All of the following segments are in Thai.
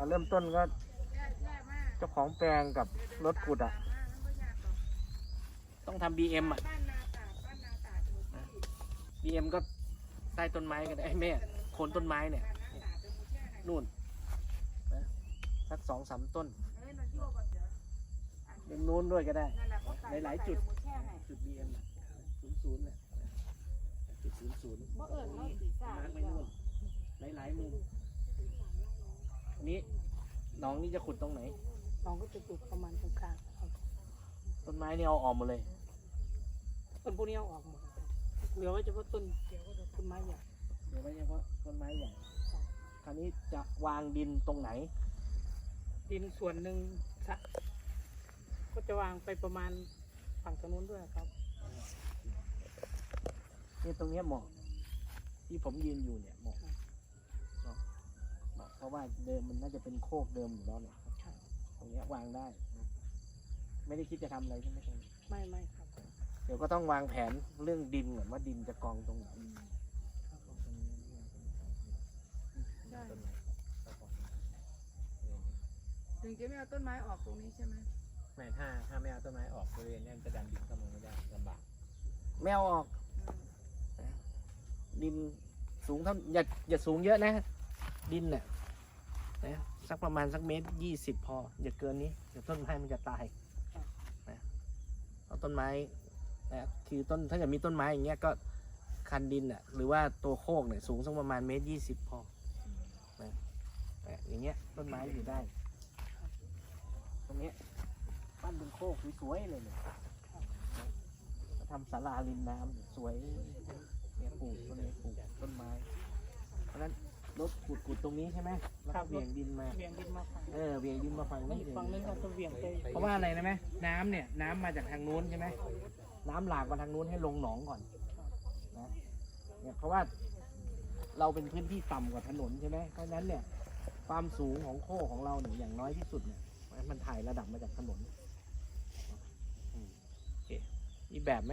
เอาเริ่มต้นก็เจ้าของแปลงกับรถขุดอะ ต้องทำ BM อะ BM ก็ใต้ต้นไม้ก็ได้ไอ้แม่โคนต้นไม้เนี่ย นู่นนะสักสองสามต้นตรงนู้นด้วยก็ได้ หลาย ๆ จุด จุด BM น่ะศูนย์ศูนย์น่ะจุดศูนย์ศูนย์บ่เอิญเราสีสามาร์กไว้นู่นหลาย ๆ มุมอั นนี้น้องนี่จะขุดตรงไหน น้องก็จะจุดประมาณตรงกลางครับต้นไม้นี่เอาออกหมดเลย ต้นพวกนี้เอาออกหมดเหลือไว้เฉพาะต้นเดียวก็จะต้นไม้ใหญ่เดี๋ยวไว้เฉพาะต้นไม้ใหญ่คราวนี้จะวางดินตรงไหน ดินส่วนหนึ่งสะก็จะวางไปประมาณฝั่งตรงนู้นด้วยครับ เนี่ยตรงเนี้ยเหมาะที่ผมยืนอยู่เนี่ยเหมาะเนาะ เหมาะเพราะว่าเดิมมันน่าจะเป็นโคกเดิมอยู่แล้วเนี่ยครับตรงเนี้ยวางได้นะไม่ได้คิดจะทำอะไรใช่ไหมตรงนี้ไม่ไม่ครับเดี๋ยวก็ต้องวางแผนเรื่องดินก่อนว่าดินจะกองตรงไหนได้ ถึงจะไม่เอาต้นไม้ออกตรงนี้ใช่ไหมไม่ถ้าถ้าไม่เอาต้นไม้ออกบริเวณเนี้มันจะดันดินเข้ามาไม่ได้ลำบากไม่เอาออก ดินสูงเท่าอย่าอย่าสูงเยอะนะ ดินเนี่ย นะสักประมาณสักเมตรยี่สิบพอ อย่าเกินนี้ เดี๋ยวต้นไม้มันจะตายนะเพราะต้นไม้นะคือต้นถ้าเกิดมีต้นไม้อย่างเงี้ยก็คันดินอะหรือว่าตัวโคกเนี่ยสูงสักประมาณเมตรยี่สิบพอนะนะอย่างเงี้ยต้นไม้อยู่ได้ ตรงเนี้ยปั้นเป็นโคกสวยๆเลยเนี่ยทำศาลาริมน้ำสวยเนี่ยปลูกต้นไม้ปลูกต้นไม้ เพราะฉะนั้น รถขุดขุดตรงนี้ใช่ไหมแล้วก็เบี่ยงดินมา เวียงดินมาฝั่งเออเบี่ยงดินมาฝั่งนี้นี้อีกฝั่งนึงก็จะเวียงไปเพราะว่าอะไรนะไหมน้ำเนี่ยน้ำมาจากทางนู้นใช่ไหมน้ำหลากมาทางนู้นให้ลงหนองก่อนนะเนี่ยเพราะว่าเราเป็นพื้นที่ต่ำกว่าถนนใช่ไหมเพราะฉะนั้นเนี่ยความสูงของโคกของเราเนี่ยอย่างน้อยที่สุดเนี่ยมันถ่ายระดับมาจากถนนอืมโอเคมีแบบไหม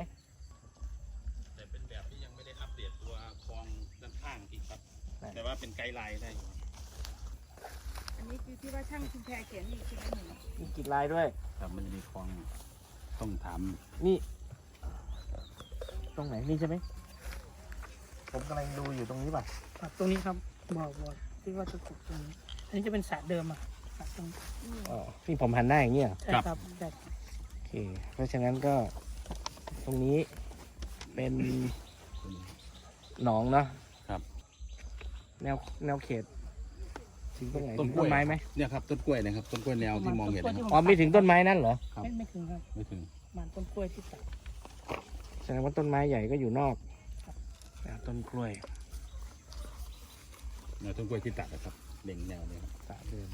แต่เป็นแบบที่ยังไม่ได้อัปเดตตัวคลองด้านข้างอีกครับ แต่ว่าเป็นไกด์ไลน์ได้อยู่อันนี้คือที่ว่าช่างคุณแพรเขียนอีกใช่ไหมหนูมีกรีดลายด้วย ครับมันจะมีคลองต้องถามนี่ ตรงไหนนี่ใช่ไหมผมกำลังดูอยู่ตรงนี้ป่ะครับตรงนี้ครับบอกบอกที่ว่าจะขุดตรงนี้อันนี้จะเป็นสระเดิมอะสระตรงอ๋อนี่ผมหันหน้าอย่างนี้เหรอใช่ครับใช่โอเค เพราะฉะนั้นก็ ตรงนี้เป็นหนองเนาะครับ แนวแนวเขต ถึงตรงไหนต้นถึงกล้ต้วย นไม้ไหมเนี่ยครับต้นกล้วยนะครับต้นกล้วยแนวที่มองเห็นนะครับ อ๋อไม่ถึงต้นไม้นั่นเหรอครับ ไม่ไม่ถึงครับไม่ถึงประมาณต้นกล้วยที่ตัดแสดงว่าต้นไม้ใหญ่ก็อยู่นอกอ่าต้นกล้วยแนวต้นกล้วยที่ตัดนะครับเล็งแนวเนี่ยครับสระเดิม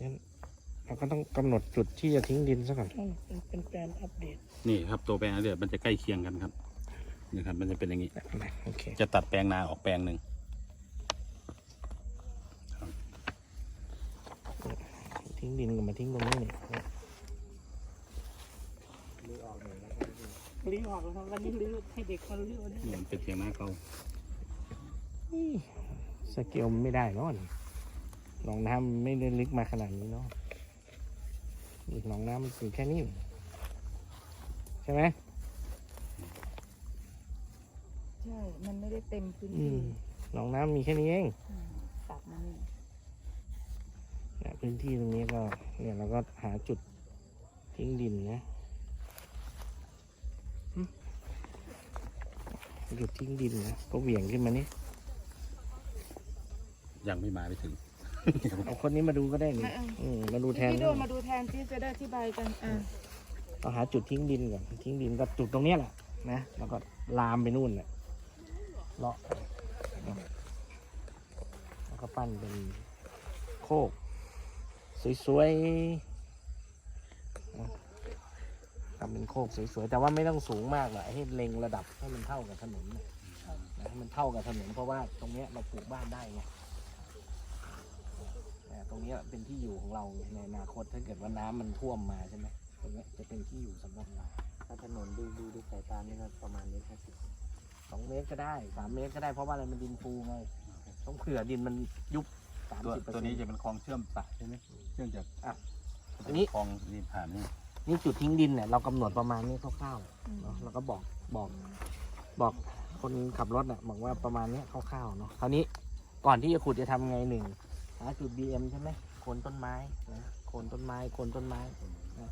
งั้นเราก็ต้องกำหนดจุดที่จะทิ้งดินซะก่อนต้องเป็นเป็นแปลนอัปเดตนี่ครับตัวแปลงเดี๋ยวมันจะใกล้เคียงกันครับ นี่ครับมันจะเป็นอย่างนี้ โอเคจะตัดแปลงนาออกแปลงหนึ่งทิ้งดินกับมาทิ้งตรงนี้นี่ลื้อออกแล้วครับวันนี้ลื้อให้เด็กมาลื้อวันนี้นี่มันเป็นเพียงหน้าเขานี่สเกลมันไม่ได้เนาะนี่หนองน้ำไม่ได้ลึกมาขนาดนี้เนาะนี่หนองน้ำมันอยู่แค่นี้นี่ใช่ไหม ใช่ มันไม่ได้เต็มพื้นอืที่มหนองน้ำมีแค่นี้เองอืมตัดมานี่เนี่ยพื้นที่ตรงนี้ก็เนี่ยเราก็หาจุดทิ้งดินนะหึจุดทิ้งดินนะก็เหวี่ยงขึ้นมานี่ยังไม่มาไม่ถึง เอาคนนี้มาดูก็ได้นี่อืมมาดูแทนพี่โดมาดูแทนที่จะได้อธิบายกันอ่าเราหาจุดทิ้งดินก่อนทิ้งดินก็จุดตรงเนี้ยแหละนะแล้วก็ลามไปนู่นแหละ เลาะแล้วก็ปั้นเป็นโคก สวยๆทำเป็นโคกสวยๆ แต่ว่าไม่ต้องสูงมากหรอกให้เล็งระดับให้มันเท่ากับถนนนะให้มันเท่ากับถนนเพราะว่าตรงเนี้ยเราปลูกบ้านได้ไงตรงนี้เป็นที่อยู่ของเราในอนาคตถ้าเกิดว่าน้ำมันท่วมมาใช่ไหมตรงนี้จะเป็นที่อยู่สำหรับเราถ้าถนนดูดูดูสายตานี่ก็ประมาณเมตรห้าสิบ สองเมตรก็ได้สามเมตรก็ได้เพราะว่าอะไรมันดินฟูไงต้องเผื่อดินมันยุบสามตัวสิบเปอร์ตัวเซ็นนี้ต์ จะเป็นคลองเชื่อมสระใช่ไหมเชื่อมจากอะอันนี้ คลองนี่ผ่านนี่นี่จุดทิ้งดินเนี่ยเรากำหนดประมาณนี้คร่าวๆเนาะเราก็บอกบอกบอกคนขับรถน่ะบอกว่าประมาณเนี้ยคร่าวๆเนาะคราวนี้ก่อนที่จะขุดจะทำไงหนึ่งหาจุด BM ใช่ไหมโคนต้นไม้นะโคนต้นไม้โคนต้นไม้นะ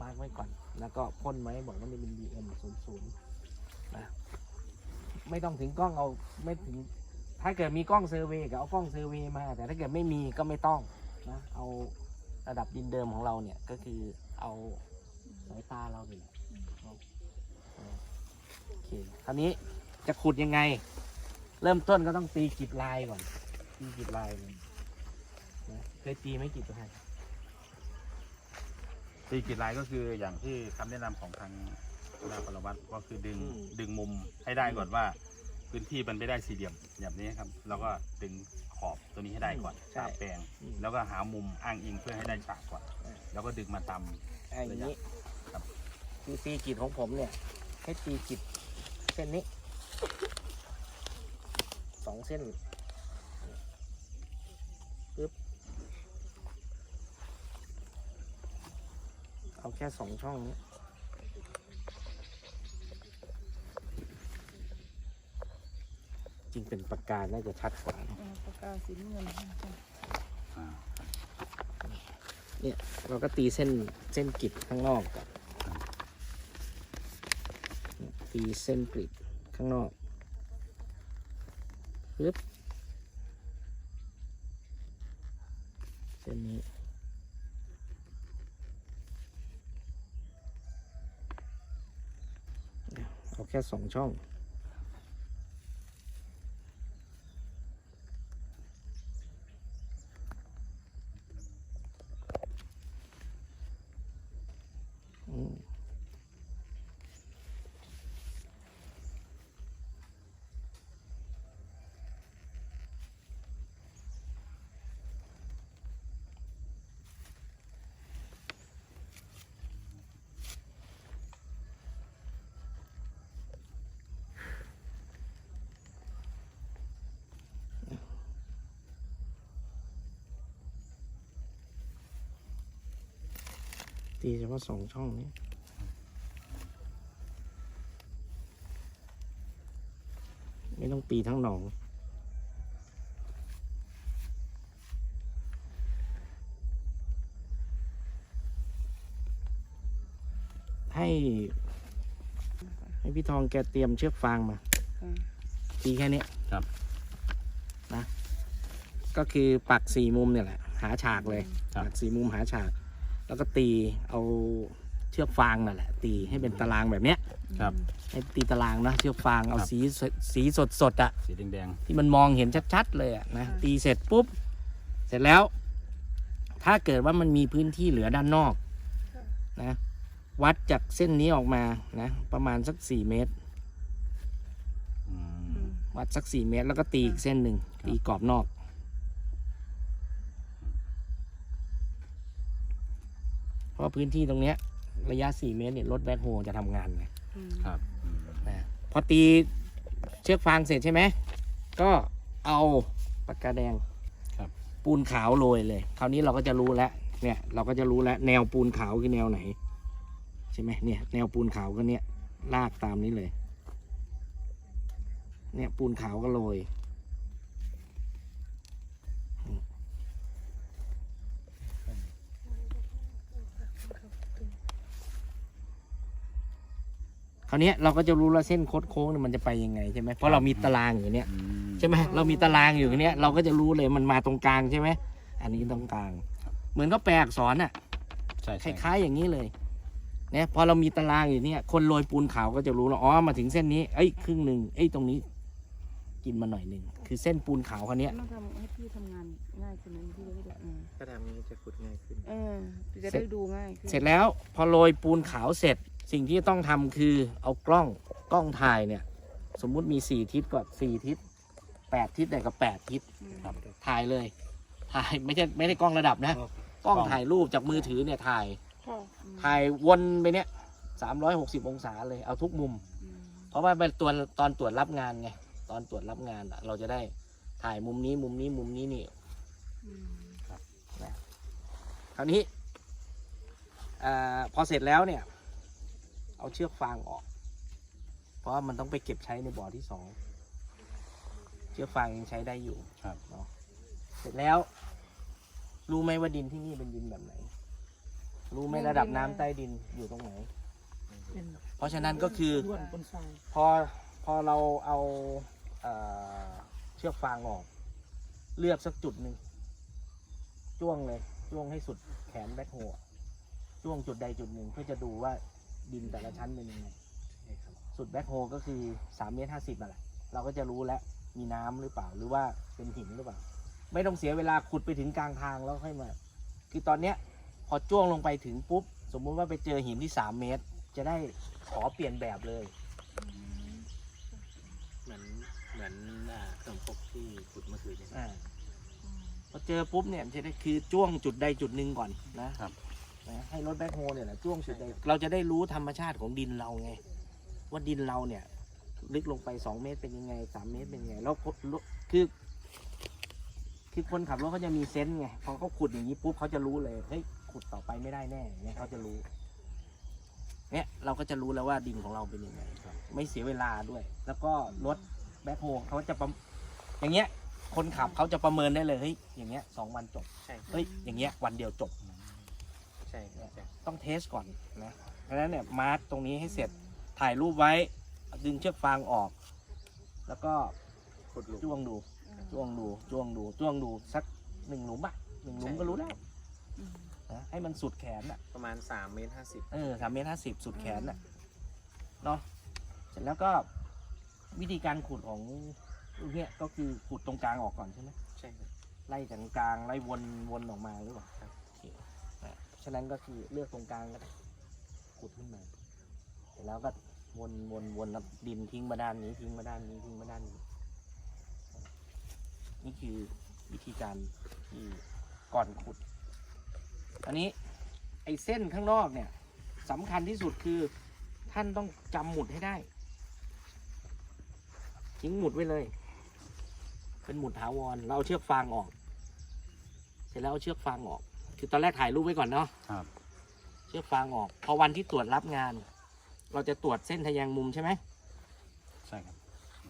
มาร์กไว้ก่อน แล้วก็พ่นไว้บอกว่านี่เป็น BM ศูนย์ศูนย์นะ ไม่ต้องถึงกล้องเอาไม่ถึง ถ้าเกิดมีกล้องเซอร์เวย์ก็เอากล้องเซอร์เวย์มา แต่ถ้าเกิดไม่มีก็ไม่ต้องนะเอาระดับดินเดิมของเราเนี่ยก็คือเอาสายตาเราเนี่ยเอาโอเคคราวนี้จะขุดยังไง เริ่มต้นก็ต้องตีกิดลายก่อน ตีกิดลายนะเคยตีไหมกิดลายตีกิจลายก็คืออย่างที่คำแนะนำของทาง หัวหน้าปรวัตรก็คือดึงดึงมุมให้ได้ก่อนว่า พื้นที่มันไม่ได้สี่เหลี่ยมแบบนี้ครับแล้วก็ดึงขอบตัวนี้ให้ได้ก่อนใช่ ตามแปลงอืมแล้วก็หามุมอ้างอิงเพื่อให้ได้ฉากก่อน แล้วก็ดึงมาตาม อะอย่างนี้ครับ คือตีกิดของผมเนี่ย ให้ตีกิดเส้นนี้สองเส้นปึ๊บเอาแค่สองช่องนี้ จริงเป็นปากกาน่าจะชัดกว่านะเออปากกาสีน้ำเงินค่ะเนี่ยเราก็ตีเส้นเส้นกริดข้างนอกก่อนเนี่ยตีเส้นกริดข้างนอกปึ๊บเส้นนี้เนี่ยเอาแค่สองช่อง ตีเฉพาะสองช่องนี้ไม่ต้องตีทั้งหนอง ให้ ให้พี่ทองแกเตรียมเชือกฟางมาค่ะตีแค่นี้ครับ นะ ก็คือปักสี่มุมเนี่ยแหละ หาฉากเลยครับปักสี่มุมหาฉาก แล้วก็ตีเอาเชือกฟางนั่นแหละ ตีให้เป็นตารางแบบเนี้ยครับ ให้ตีตารางนะเชือกฟางเอาครับสีสสีสดสดๆอะสีแดงที่มันมองเห็นชัด ๆ เลยอะนะตีเสร็จปุ๊บ เสร็จแล้ว ถ้าเกิดว่ามันมีพื้นที่เหลือด้านนอกนะ วัดจากเส้นนี้ออกมานะประมาณสักสี่เมตร ๆอืม วัดสักสี่เมตร แล้วก็ตีอีกเส้นหนึ่งตีกรอบนอก ราะพื้นที่ตรงเนี้ย ระยะสี่เมตรเนี่ยรถแบ็คโฮจะทำงานไงอืมครับอืมนะพอตีเชือกฟางเสร็จใช่ไหม ก็เอาปากกาแดงครับ ปูนขาวโรยเลย คราวนี้เราก็จะรู้แล้วเนี่ย เราก็จะรู้แล้วแนวปูนขาวคือแนวไหน ใช่ไหมเนี่ย แนวปูนขาวก็เนี่ยลากตามนี้เลย เนี่ยปูนขาวก็โรย คราวเนี้ยเราก็จะรู้แล้วเส้นโคดโค้งเนี่ยมันจะไปยังไงใช่ไหมเพราะเรามีตารางอยู่เนี่ยอืมใช่ไหมเรามีตารางอยู่เนี้ยเราก็จะรู้เลยมันมาตรงกลางใช่ไหมอันนี้ตรงกลาง เหมือนก็แปลอักษรอะใช่คใช่ล้ายๆอย่างนี้เลยเนี่ยพอเรามีตารางอยู่เนี่ย คนโรยปูนขาวก็จะรู้แล้วอ๋อมาถึงเส้นนี้เอ้ยครึ่งหนึ่งเอ้ยตรงนี้ กินมาหน่อยหนึ่งคือเส้นปูนขาวคันนี้ยต้องทำให้พี่ทำงานง่ายขึ้นนะพี่จะได้ดูอืมถ้าทำนี้จะขุดง่ายขึ้น เออพี่จะได้ดูง่ายขึ้นเสร็จแล้วพอโรยปูนขาวเสร็จ สิ่งที่ต้องทำคือเอากล้องกล้องถ่ายเนี่ย สมมุติมีสี่ทิศก็สี่ทิศแปดทิศแต่ก็แปดทิศอืมครับถ่ายเลย ถ่ายไม่ใช่ไม่ได้กล้องระดับนะ กล้องถ่ายรูปจากมือถือเนี่ยถ่ายค่ะอืมถ่ายวนไปเนี่ยสามร้อยหกสิบองศาเลยเอาทุกมุมอืมเพราะว่าเป็นตัวตอนตรวจรับงานไงตอนตรวจรับงานอะเราจะได้ถ่ายมุมนี้มุมนี้มุมนี้นี่คราวนี้อาพอเสร็จแล้วเนี่ย เอาเชือกฟางออก เพราะว่ามันต้องไปเก็บใช้ในบ่อที่สองเชือกฟางยังใช้ได้อยู่ครับเนาะเสร็จแล้ว รู้ไหมว่าดินที่นี่เป็นดินแบบไหน รู้ไหมระดับน้ำใต้ดินอยู่ตรงไหน เป็นเพราะฉะนั้นก็คือล้วนบนทรายพอพอเราเอาเอ่อเชือกฟางออก เลือกสักจุดหนึ่งจ้วงเลย จ้วงให้สุดแขนแบ็คโฮอะจ้วงจุดใดจุดหนึ่งเพื่อจะดูว่า ดินแต่ละชั้นเป็นยังไงสุดแบ็คโฮก็คือสามเมตรห้าสิบอะแหละเราก็จะรู้แล้วมีน้ำหรือเปล่าหรือว่าเป็นหินหรือเปล่า ไม่ต้องเสียเวลาขุดไปถึงกลางทางแล้วค่อยมา คือตอนเนี้ยพอจ้วงลงไปถึงปุ๊บ สมมุติว่าไปเจอหินที่สามเมตร จะได้ขอเปลี่ยนแบบเลย เหมือนเหมือนอ่าขนมครกที่ขุดเมื่อคืนเนี่ย อ่าพอเจอปุ๊บเนี่ยมันจะได้คือจ้วงจุดใดจุดหนึ่งก่อนนะครับ นะให้รถแบ็คโฮเนี่ยแหละจ้วงจุดใดเราจะได้รู้ธรรมชาติของดินเราไง ว่าดินเราเนี่ย ลึกลงไปสองเมตรเป็นยังไงสามเมตรเป็นยังไง แล้วคือคือคนขับรถเขาจะมีเซนส์ไงพอเขาขุดอย่างนี้ปุ๊บเขาจะรู้เลยเฮ้ยขุดต่อไปไม่ได้แน่อย่างเงี้ยเขาจะรู้ เนี่ยเราก็จะรู้แล้วว่าดินของเราเป็นยังไงไม่เสียเวลาด้วย แล้วก็รถแบ็คโฮเขาจะประอย่างเงี้ย คนขับเขาจะประเมินได้เลยเฮ้ยอย่างเงี้ยสองวันจบใช่เฮ้ยอย่างเงี้ยวันเดียวจบใช่ครับใช่ต้องเทสก่อนนะเพราะฉะนั้นเนี่ยมาร์กตรงนี้ให้เสร็จถ่ายรูปไว้ ดึงเชือกฟางออก แล้วก็ขุดหลุมจ้วงดูจ้วงดูจ้วงดูจ้วงดูสักหนึ่งหลุมอะหนึ่งหลุมก็รู้แล้วนะให้มันสุดแขนอะประมาณ3เมตร50เออสามเมตรห้าสิบสุดแขนอะเนาะเสร็จแล้วก็วิธีการขุดของลูกเนี่ยก็คือขุดตรงกลางออกก่อนใช่ไหมใช่ครับไล่จากตรงกลางไล่วนวนออกมาหรือเปล่า ครับ โอเคนะ ฉะนั้นก็คือเลือกตรงกลางก็ได้ขุดขึ้นมาเสร็จแล้วก็วนวนวนแล้วดินทิ้งมาด้านนี้ทิ้งมาด้านนี้ทิ้งมาด้านนี้ นี่คือวิธีการที่ก่อนขุด อันนี้ไอ้เส้นข้างนอกเนี่ยสำคัญที่สุดคือท่านต้องจำหมุดให้ได้ ทิ้งหมุดไว้เลย เป็นหมุดถาวร เราเอาเชือกฟางออก เสร็จแล้วเอาเชือกฟางออก คือตอนแรกถ่ายรูปไว้ก่อนเนาะครับ เชือกฟางออก พอวันที่ตรวจรับงาน เราจะตรวจเส้นทะแยงมุมใช่ไหมใช่ครับ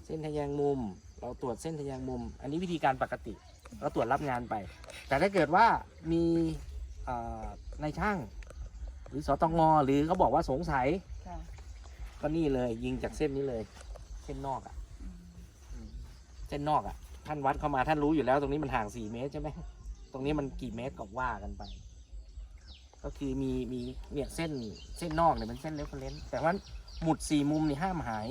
เส้นทะแยงมุม เราตรวจเส้นทะแยงมุม อันนี้วิธีการปกติ เราตรวจรับงานไป แต่ถ้าเกิดว่ามีเอ่อนายช่าง หรือสตงหรือเขาบอกว่าสงสัยค่ะก็นี่เลย ยิงจากเส้นนี้เลย เส้นนอกอะ่ะอืมเส้นนอกอะ่ะ ท่านวัดเข้ามาท่านรู้อยู่แล้ว ตรงนี้มันห่างสี่เมตรใช่ไหม ตรงนี้มันกี่เมตรก็ว่ากันไป ก็คือมีมีเนี่ยเส้นเส้นนอกเนี่ยเป็นเส้นเรฟเฟรนซ์แต่ว่าหมุดสี่มุมนี่ห้ามหาย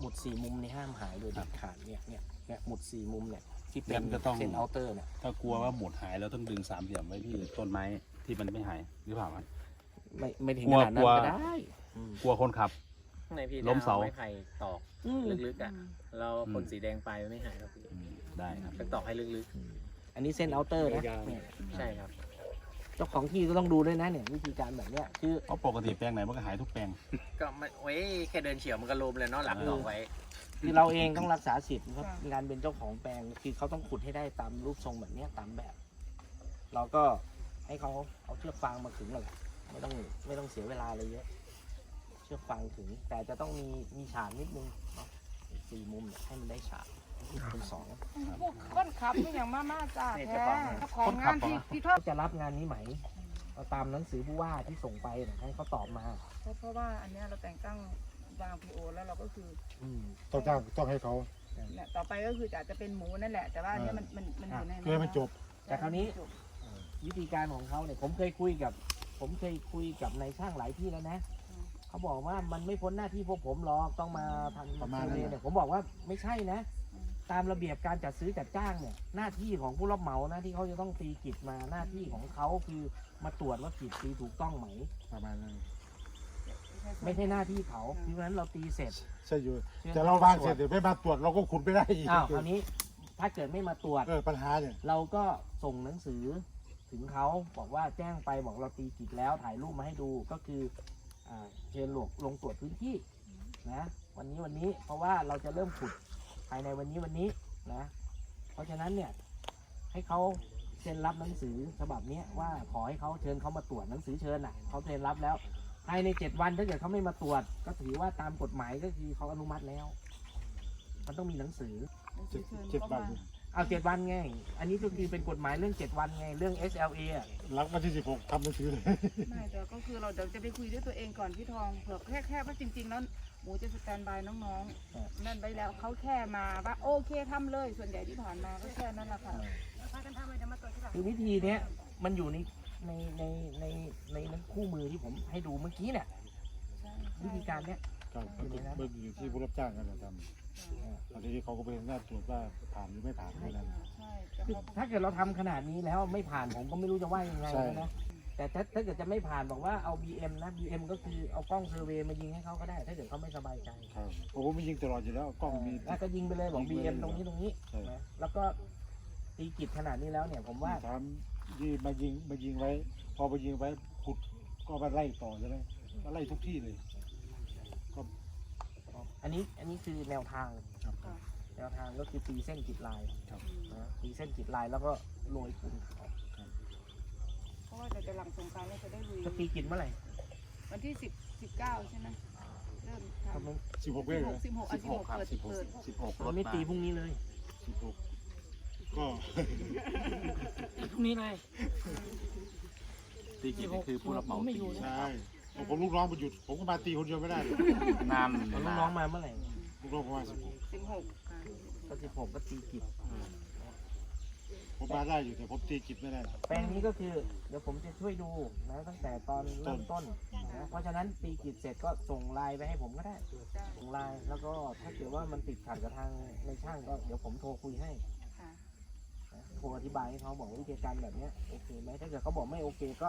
หมุดสี่มุมนี่ห้ามหายโดยเด็ดขาดเนี่ยเนี่ยเนี่ยหมุดสี่มุมเนี่ยที่เป็นงั้นก็ต้อง เส้นเอาเตอร์เนี่ยถ้ากลัวว่าหมุดหายเราต้องดึงสามเหลี่ยมไว้ที่ต้นไม้ที่มันไม่หายหรือเปล่าครับ ไม่ไม่ถึงกลัขวนาดนั้นกลัว ก็ได้อืม กลัวคนขับข้างในพี่ล้มเสาอไม้ไผ่ตอกอืม ลึกๆอะ เราพ่นสีแดงไปไม่หายครับพี่อืม ได้ครับต้องตอกให้ลึกอันนี้เส้นเอาเตอร์นะยาวๆเนี่ยๆ ใช่ครับ เจ้าของที่ก็ต้องดูด้วยนะเนี่ยวิธีการแบบเนี้ยคือ เพราะปกติแปลงไหนมันก็หายทุกแปลง ก็ไม่โอ้ยแค่เดินเฉียวมันก็ลมเลยเนาะหลังตอกไว้ คือเราเองต้องรักษาสิทธิ์ครับงานเป็นเจ้าของแปลงคือเขาต้องขุดให้ได้ตามรูปทรงแบบเนี้ยตามแบบ เราก็ให้เขาเอาเชือกฟางมาขึงนั่นแหละไม่ต้องไม่ต้องเสียเวลาเลยเยอะ เชือกฟางขึงแต่จะต้องมีมีฉากนิดนึงเนาะสี่มุมเนี่ยให้มันได้ฉาก เป็นสอง พวกคนขับนี่อย่างมามาจ้านี่แท้เจ้าของงานเจ้าของงานที่ที่ทอดจะรับงานนี้ไหมเราตามหนังสือผู้ว่าที่ส่งไปเนี่ยให้เขาตอบมา เพราะเพราะว่าอันเนี้ยเราแต่งตั้งวางพีโอแล้วเราก็คืออืมต้องจ้างต้องให้เขาเนี่ยต่อไปก็คือจะจะเป็นหมูนั่นแหละ แต่ว่าอันเนี้ยมันมันมันอยู่ในเพื่อให้มันจบ แต่คราวนี้ วิธีการของเขาเนี่ยผมเคยคุยกับ ผมเคยคุยกับนายช่างหลายที่แล้วนะเขาบอกว่ามันไม่พ้นหน้าที่พวกผมหรอกต้องมาทำประมาณนั้นเเนี่ยผมบอกว่าไม่ใช่นะ ตามระเบียบการจัดซื้อจัดจ้างเนี่ยหน้าที่ของผู้รับเหมานะที่เขาจะต้องตีกิจมาหน้าที่ของเขาคือมาตรวจว่ากิจตีถูกต้องไหม ประมาณนั้นไม่ใช่หน้าที่เขาเพราะฉะนั้นเราตีเสร็จใช่อยู่แต่เราวางเสร็จเดี๋ยวไม่มาตรวจเราก็ขุดไม่ได้อีกอ้าวคราวนี้ถ้าเกิดไม่มาตรวจเออปัญหาเนี่ยเราก็ส่งหนังสือถึงเขาบอกว่าแจ้งไปบอกเราตีกิจแล้วถ่ายรูปมาให้ดูก็คืออ่าเชิญหลวงลงตรวจพื้นที่นะวันนี้วันนี้เพราะว่าเราจะเริ่มขุด ภายในวันนี้วันนี้นะเพราะฉะนั้นเนี่ยให้เขาเซ็นรับหนังสือฉบับเนี้ยว่าขอให้เขาเชิญเขามาตรวจหนังสือเชิญอะเขาเซ็นรับแล้วภายในเจ็ดวันถ้าเกิดเขาไม่มาตรวจ ก็ถือว่าตามกฎหมายก็คือเขาอนุมัติแล้ว มันต้องมีหนังสือ หนังสืเจ็อดเชิญเจ็ดก็วัน มา เอาเจ็ดวันไง อันนี้ก็คือเป็นกฎหมายเรื่องเจ็ดวันไง เรื่อง SLA อะหลังวันที่สิบหกทำหนังสือเลย ไม่แต่ก็คือเราเดี๋ยวจะไปคุยด้วยตัวเองก่อนพี่ทองเผื่อแค่แค่ว่าจริงๆแล้วหมูจะสแตนบายน้องๆนั่นไปแล้วเขาแค่มาว่าโอเคทำเลยส่วนใหญ่ที่ผ่านมาก็แค่นั้นแหละค่ะคือวิธีเนี้ยมันอยู่ในในในในในหนังคู่มือที่ผมให้ดูเมื่อกี้เนี่ยวิธีการเนี้ย ครับมันก็มันอยู่ที่ผู้รับจ้างกันนะทำตอนนี้เขาก็ไปหน้าตรวจว่าผ่านหรือไม่ผ่านแค่นั้น ใช่แต่คือเขาถ้าเกิดเราทำขนาดนี้แล้วไม่ผ่านผมก็ไม่รู้จะว่ายังไงใช่แล้วนะแต่ถ้าถ้าเกิดจะไม่ผ่านบอกว่าเอา BM นะ BM ก็คือเอากล้องเซอร์เวย์มายิงให้เขาก็ได้ ถ้าเกิดเขาไม่สบายใจครับผมมียิงตลอดอยู่แล้วกล้องมี แล้วก็ยิงไปเลยบอก ยิงไปเลย BM ตรงนี้ตรงนี้ใช่นะแล้วก็ตีกิจขนาดนี้แล้วเนี่ยผมว่า ถามยี่มายิงมายิงไว้ พอมายิงไว้ขุดก็มาไล่ต่อใช่ไหมมาไล่ทุกที่เลยก็ อันนี้อันนี้คือแนวทางครับ แนวทางก็คือตีเส้นกิจลายครับ นะตีเส้นกิจลายแล้วก็โรยปูนขาวเพราะว่าจะหลังสงกรารเราจะได้ลุยจะตีกิจเมื่อไหร่วันที่สิบสิบเก้าใช่ไหมเริ่มททำไมสิบหกำเว้สิยบหกสิบหกอะสิบหกเปิดเปิด สิบหกรมัถนไม่มาตีพรุ่งนี้เลยสิบหกก็พรุ่งนี้เลย ตีกิจนี่คือผู้รับเหมาผมไม่ตีอยู่นะใช่ ผมลูกน้องมาหยุด ผมก็มาตีคนเดียวไม่ได้เลยนานเอาลูกน้องมาเมื่อไหร่ลูกน้องประมาณสิบหกสิบหกอะก็สิบหกก็ตีกิจผมมาได้อยู่แต่ผมตีกิจไม่ได้ แปลงนี้ก็คือเดี๋ยวผมจะช่วยดูนะตั้งแต่ตอนเริ่มต้นนะเพราะฉะนั้นตีกิจเสร็จก็ส่งไลน์ไปให้ผมก็ได้ได้ส่งไลน์แล้วก็ถ้าเกิดว่ามันติดขัดกับทางในช่างก็เดี๋ยวผมโทรคุยให้ค่ะนะโทรอธิบายให้เขาบอกว่าวิธีการแบบเนี้ยโอเคไหมถ้าเกิดเขาบอกไม่โอเคก็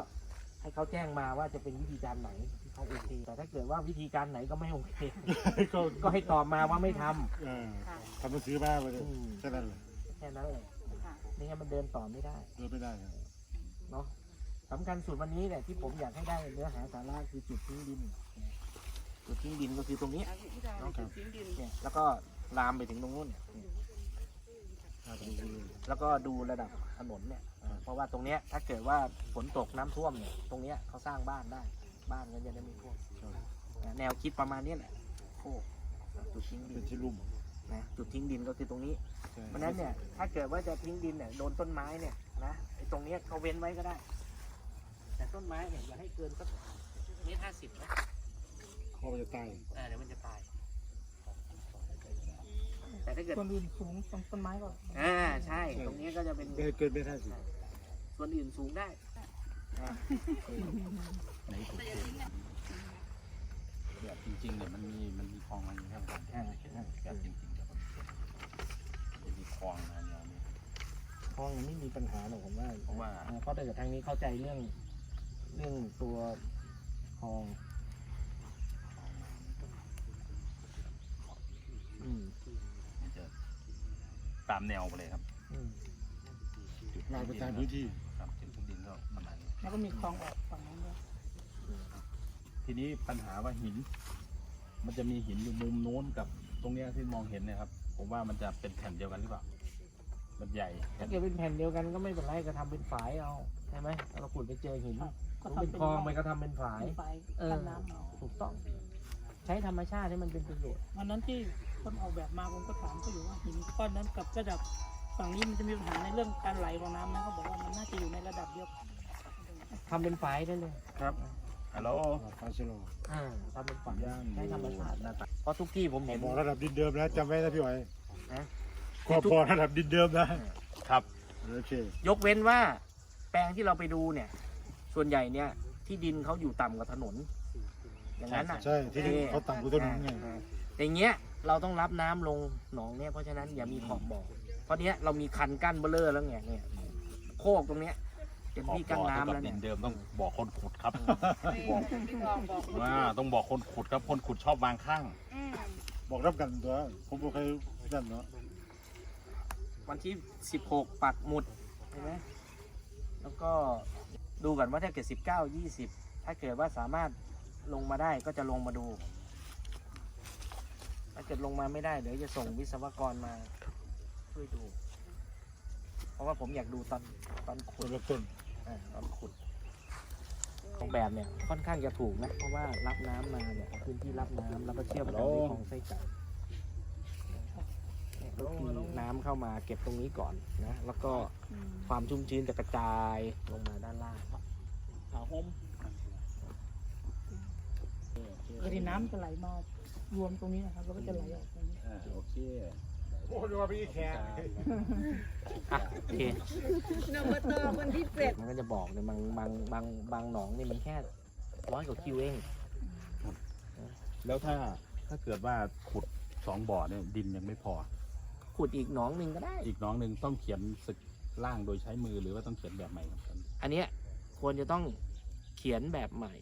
ให้เขาแจ้งมาว่าจะเป็นวิธีการไหนที่เขาโอเค แต่ถ้าเกิดว่าวิธีการไหนก็ไม่โอเค ก็ก็ให้ตอบมาว่าไม่ทำเออค่ะ ทำหนังสือมาไปเลยอืมแค่นั้นเลยแค่นั้นเลยค่ะ ไม่งั้นมันเดินต่อไม่ได้ เดินไม่ได้ครับ เนาะสำคัญสุดวันนี้เนี่ยที่ผมอยากให้ได้เนื้อหาสาระคือจุดทิ้งดินจุดทิ้งดินก็คือตรงนี้อาทิตย์ที่ได้จุดทิ้งดินเนี่ยแล้วก็ลามไปถึงตรงนู้นเนี่ยครับดูเลย แล้วก็ดูระดับถนนเนี่ยอ่าเพราะว่าตรงเนี้ยถ้าเกิดว่าฝนตกน้ำท่วมเนี่ยตรงเนี้ยเขาสร้างบ้านได้ บ้านก็จะได้ไม่ท่วมครับอ่าแนวคิดประมาณนี้แหละโคกจุดทิ้งดิเป็นนที่ลุ่มนะจุดทิ้งดินก็คือตรงนี้ใช่เพราะฉะนั้นเนี่ยถ้าเกิดว่าจะทิ้งดินเนี่ยโดนต้นไม้เนี่ยนะไอ้ตรงเนี้ยเขาเว้นไว้ก็ได้ แต่ต้นไม้เนี่ยอย่าให้เกินสักเมตรห้าสิบนะเพราะมันจะตายอ่าเดี๋ยวมันจะตาย แต่ถ้าเกิดส่วนอื่นสูงตรงต้นไม้ก็อ่าใช่ ตรงนี้ก็จะเป็นไม่ให้เกินไม่ได้สิส่วนอื่นสูงได้อ่าไหนถูกแบบจริงๆเนี่ยมันมีมันมีคลองมันครับอ่าแบบจริงๆแบบมันมีคลองนะเนี่ยนี่ห้องไม่มีปัญหาหรอกผมว่าเพราะว่าอ่เพราะถ้าเกิดทางนี้เข้าใจเรื่องเรื่องตัวคลอง อืมมันจะ ตามแนวไปเลยครับอืมจุดลายไปตามพื้นที่ ครับจุดทุกดินก็ประมาณนี้แล้วก็มีคลองออกฝั่งนั้นด้วยทีนี้ปัญหาว่าหิน มันจะมีหินอยู่มุมโน้นกับตรงเนี้ยที่มองเห็นเนะครับ ผมว่ามันจะเป็นแผ่นเดียวกันหรือเปล่า มันใหญ่ถ้าเกิดเป็นแผ่นเดียวกันก็ไม่เป็นไรก็ทำเป็นฝายเอาใช่ไหมถ้าเราขุดไปเจอหินมันเป็นคลองไปก็ทำเป็นฝายไฟเออ กันน้ำเอาถูกต้อง ใช้ธรรมชาติให้มันเป็นประโยชน์วันนั้นที่ คนออกแบบมาผมก็ถามเขาอยู่ว่าหินก้อนนั้นกับระดับฝั่งนี้มันจะมีปัญหาในเรื่องการไหลของน้ำนะเขาบอกว่ามันน่าจะอยู่ในระดับเดียวกันทำเป็นฝายได้เลยครับฮัลโหลฟาชิโลอ่าทำเป็นฝายย่างใช้ธรรมชาติหน้าตาเพราะทุกที่ผมเห็นบอกระดับดินเดิมนะจำไว้นะพี่อ๋อยนะก็พอระดับดินเดิมนะครับโอเคยกเว้นว่าแปลงที่เราไปดูเนี่ย ส่วนใหญ่เนี่ยที่ดินเขาอยู่ต่ำกว่าถนน อย่างนั้นอะใช่ที่นี่เขาต่ำกว่าต้นนั้นไงอ่าอย่างเงี้ย เราต้องรับน้ำลงหนองเนี่ยเพราะฉะนั้นอย่ามีขอบบ่อเพราะเนี้ยเรามีคันกั้นเบลเลอร์แล้วไงเนี่ยโคกตรงเนี้ยเป็นที่กั้นน้ำแล้วดิเนี่ยนเดิมต้องบอกคนขุดครับพี่ทองบอกว่าต้องบอกคนขุดครับคนขุดชอบวางข้างอืมบอกรับกันตัวผมบอกใครนั่นเนาะวันที่ 16 ปักหมุดใช่ไหมแล้วก็ดูกันว่าถ้าเกิด 19 20 ถ้าเกิดว่าสามารถลงมาได้ก็จะลงมาดู ถ้าเกิดลงมาไม่ได้เดี๋ยวจะส่งวิศวกรมาช่วยดู เพราะว่าผมอยากดูตอนตอนขุต้ดนละต้นอ่าตอนขุดออกแบบเนี่ยค่อนข้างจะถูกนะ เพราะว่ารับน้ำมาเนี่ยพื้นที่รับน้ำแล้วก็เชื่อมต่อด้วยคลองไส้ไก่เนี่ยก็คือน้ำเข้ามาเก็บตรงนี้ก่อนนะ แล้วก็ความชุ่มชื้นจะกระจายลงมาด้านล่างขาวหอมคือที่น้ำจะไหลมา รวมตรงนี้นะครับแล้วก็จะไหลออกตรงนี้อ่าโอเคโอ้ยว่าพี่แขกอะโอเคนบตคนที่เจ็ดมันก็จะบอกเนี่ยบางบางบางบางหนองนี่มันแค่ร้อยกว่าคิวเองแล้วถ้าถ้าเกิดว่าขุดสองบ่อเนี่ยดินยังไม่พอ ขุดอีกหนองหนึ่งก็ได้ อีกน้องหนึ่งต้องเขียนศึกล่างโดยใช้มือหรือว่าต้องเขียนแบบใหม่ครับอันเนี้ยควรจะต้องเขียนแบบใหม่